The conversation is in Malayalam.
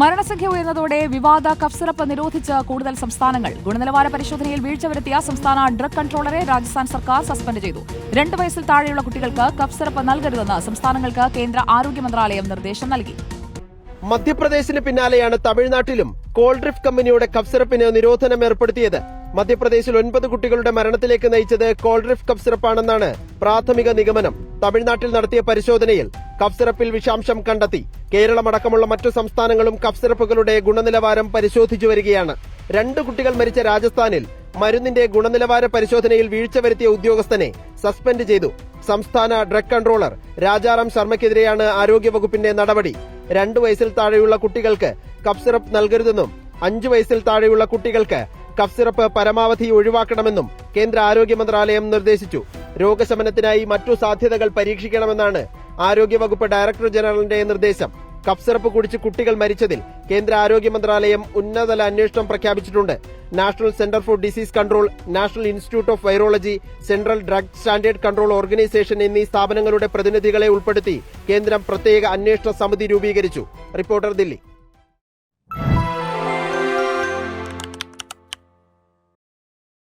മരണസംഖ്യ ഉയർന്നതോടെ വിവാദ കഫ്സിറപ്പ് നിരോധിച്ച് കൂടുതൽ സംസ്ഥാനങ്ങൾ. ഗുണനിലവാര പരിശോധനയിൽ വീഴ്ച വരുത്തിയ സംസ്ഥാന ഡ്രഗ് കൺട്രോളറെ രാജസ്ഥാൻ സർക്കാർ സസ്പെൻഡ് ചെയ്തു. രണ്ട് വയസ്സിൽ താഴെയുള്ള കുട്ടികൾക്ക് കഫ്സിറപ്പ് നൽകരുതെന്ന് സംസ്ഥാനങ്ങൾക്ക് കേന്ദ്ര ആരോഗ്യ മന്ത്രാലയം നിർദ്ദേശം നൽകി. മധ്യപ്രദേശിന് പിന്നാലെയാണ് തമിഴ്നാട്ടിലും കോൾഡ്രിഫ് കമ്പനിയുടെ കഫ്സിറപ്പിന് നിരോധനം ഏർപ്പെടുത്തിയത്. മധ്യപ്രദേശിൽ ഒൻപത് കുട്ടികളുടെ മരണത്തിലേക്ക് നയിച്ചത് കോൾഡ്രിഫ് കഫ്സിറപ്പാണെന്നാണ് പ്രാഥമിക നിഗമനം. തമിഴ്നാട്ടിൽ നടത്തിയ പരിശോധനയിൽ കഫ് സിറപ്പിൽ വിഷാംശം കണ്ടെത്തി. കേരളമടക്കമുള്ള മറ്റു സംസ്ഥാനങ്ങളും കഫ് സിറപ്പുകളുടെ ഗുണനിലവാരം പരിശോധിച്ചു വരികയാണ്. രണ്ട് കുട്ടികൾ മരിച്ച രാജസ്ഥാനിൽ മരുന്നിന്റെ ഗുണനിലവാര പരിശോധനയിൽ വീഴ്ച വരുത്തിയ ഉദ്യോഗസ്ഥനെ സസ്പെൻഡ് ചെയ്തു. സംസ്ഥാന ഡ്രഗ് കൺട്രോളർ രാജാറാം ശർമ്മയ്ക്കെതിരെയാണ് ആരോഗ്യവകുപ്പിന്റെ നടപടി. രണ്ടു വയസ്സിൽ താഴെയുള്ള കുട്ടികൾക്ക് കഫ് സിറപ്പ് നൽകരുതെന്നും അഞ്ചു വയസ്സിൽ താഴെയുള്ള കുട്ടികൾക്ക് കഫ് സിറപ്പ് പരമാവധി ഒഴിവാക്കണമെന്നും കേന്ദ്ര ആരോഗ്യ മന്ത്രാലയം നിർദ്ദേശിച്ചു. രോഗശമനത്തിനായി മറ്റു സാധ്യതകൾ പരീക്ഷിക്കണമെന്നാണ് ആരോഗ്യവകുപ്പ് ഡയറക്ടർ ജനറലിന്റെ നിർദ്ദേശം. കഫ് സിറപ്പ് കുടിച്ച് കുട്ടികൾ മരിച്ചതിൽ കേന്ദ്ര ആരോഗ്യ മന്ത്രാലയം ഉന്നതതല അന്വേഷണം പ്രഖ്യാപിച്ചിട്ടുണ്ട്. National centre for disease control national institute of virology central drug standard control organisation എന്നീ സ്ഥാപനങ്ങളുടെ പ്രതിനിധികളെ ഉൾപ്പെടുത്തി കേന്ദ്രം പ്രത്യേക അന്വേഷണ സമിതി രൂപീകരിച്ചു. റിപ്പോർട്ടർ ദില്ലി.